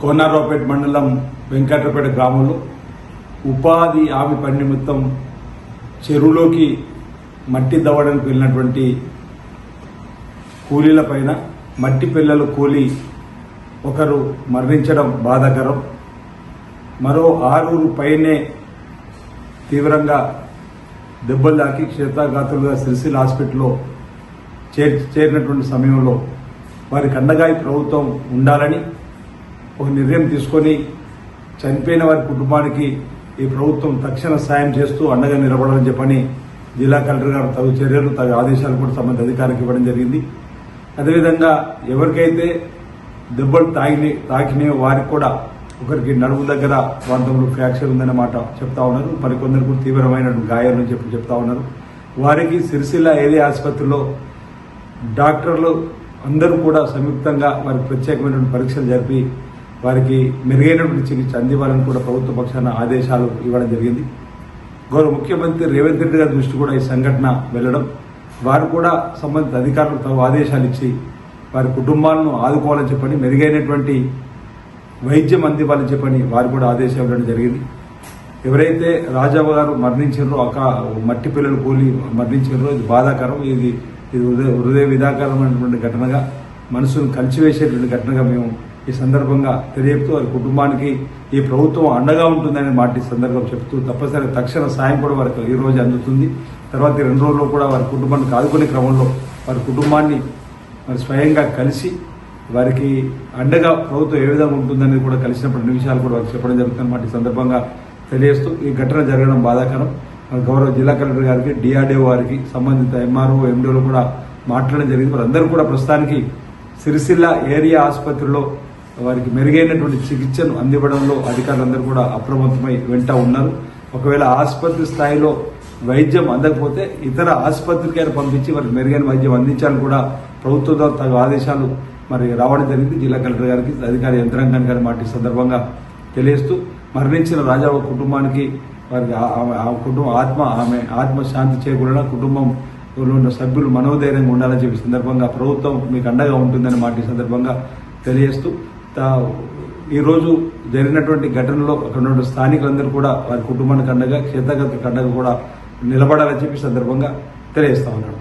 కోనారావుపేట మండలం వెంకటపేట గ్రామంలో ఉపాధి హామీ పని నిమిత్తం చెరువులోకి మట్టి దవ్వడానికి వెళ్ళినటువంటి కూలీల పైన మట్టి పిల్లలు కూలి ఒకరు మరణించడం బాధాకరం. మరో ఆరుగురు పైనే తీవ్రంగా దెబ్బలు తాకి క్షేత్రఘాతులుగా సిరిసిల్ హాస్పిటల్లో చేర్ చేరినటువంటి సమయంలో వారికి అండగా ప్రభుత్వం ఉండాలని ఒక నిర్ణయం తీసుకొని చనిపోయిన వారి కుటుంబానికి ఈ ప్రభుత్వం తక్షణ సాయం చేస్తూ అండగా నిలబడాలని చెప్పని జిల్లా కలెక్టర్ గారు తగు చర్యలు తగు ఆదేశాలు కూడా సంబంధిత అధికారికి ఇవ్వడం జరిగింది. అదేవిధంగా ఎవరికైతే దెబ్బలు తాగి తాకిన వారికి కూడా ఒకరికి నడుము దగ్గర ప్రాంతంలో ఫ్రాక్చర్ ఉందనే మాట చెప్తా ఉన్నారు. మరికొందరు కూడా తీవ్రమైన గాయాలు చెప్పి చెప్తా ఉన్నారు. వారికి సిరిసిల్ల ఏరియా ఆసుపత్రిలో డాక్టర్లు అందరూ కూడా సంయుక్తంగా వారికి ప్రత్యేకమైనటువంటి పరీక్షలు జరిపి వారికి మెరుగైనటువంటి చికిత్స అందివ్వాలని కూడా ప్రభుత్వ పక్షాన ఆదేశాలు ఇవ్వడం జరిగింది. గౌరవ ముఖ్యమంత్రి రేవంత్ రెడ్డి గారి దృష్టి కూడా ఈ సంఘటన వెళ్ళడం. వారు కూడా సంబంధిత అధికారులకు తగు ఆదేశాలు ఇచ్చి వారి కుటుంబాలను ఆదుకోవాలని చెప్పని మెరుగైనటువంటి వైద్యం అందివ్వాలని చెప్పని వారు కూడా ఆదేశాలు ఇవ్వడం జరిగింది. ఎవరైతే రాజావు గారు మరణించారో అక మట్టి పిల్లలు కూలి మరణించారో ఇది బాధాకరం. ఇది ఇది హృదయ హృదయ విధాకరమైనటువంటి ఘటనగా మనసును కలిసివేసేటువంటి ఘటనగా మేము ఈ సందర్భంగా తెలియపుతూ వారి కుటుంబానికి ఈ ప్రభుత్వం అండగా ఉంటుందనే మాట సందర్భం చెప్తూ తప్పనిసరి తక్షణ సాయం కూడా వారికి ఈ రోజు అందుతుంది. తర్వాత రెండు రోజుల్లో కూడా వారి కుటుంబాన్ని ఆదుకునే క్రమంలో వారి కుటుంబాన్ని మరి స్వయంగా కలిసి వారికి అండగా ప్రభుత్వం ఏ విధంగా ఉంటుందనేది కూడా కలిసినప్పుడు నిమిషాలు విషయాలు కూడా వారికి చెప్పడం జరుగుతుందన్నమాట. ఈ సందర్భంగా తెలియజేస్తూ ఈ ఘటన జరగడం బాధాకరం. గౌరవ జిల్లా కలెక్టర్ గారికి డిఆర్డీఓ వారికి సంబంధిత ఎంఆర్ఓ ఎండిఓలు కూడా మాట్లాడడం జరిగింది. వారందరూ కూడా ప్రస్తుతానికి సిరిసిల్ల ఏరియా ఆసుపత్రిలో వారికి మెరుగైనటువంటి చికిత్సను అందివ్వడంలో అధికారులందరూ కూడా అప్రమత్తమై వెంట ఉన్నారు. ఒకవేళ ఆసుపత్రి స్థాయిలో వైద్యం అందకపోతే ఇతర ఆసుపత్రికైనా పంపించి వారికి మెరుగైన వైద్యం అందించాలని కూడా ప్రభుత్వం ద్వారా తగు ఆదేశాలు మరి రావడం జరిగింది. జిల్లా కలెక్టర్ గారికి అధికార యంత్రాంగానికి గారి మాట సందర్భంగా తెలియజేస్తూ మరణించిన రాజా కుటుంబానికి వారికి ఆ- ఆమె ఆ కుటుంబం ఆత్మ ఆమె ఆత్మ శాంతి చేకూరడం కుటుంబం ఉన్న సభ్యులు మనోధైర్యంగా ఉండాలని చెప్పి సందర్భంగా ప్రభుత్వం మీకు అండగా ఉంటుందని మాట సందర్భంగా తెలియస్తూ ఈరోజు జరిగినటువంటి ఘటనలో అక్కడ ఉన్న స్థానికులందరూ కూడా వారి కుటుంబానికి అండగా క్షేత్రగత అండగా కూడా నిలబడాలని చెప్పి సందర్భంగా తెలియజేస్తా ఉన్నాడు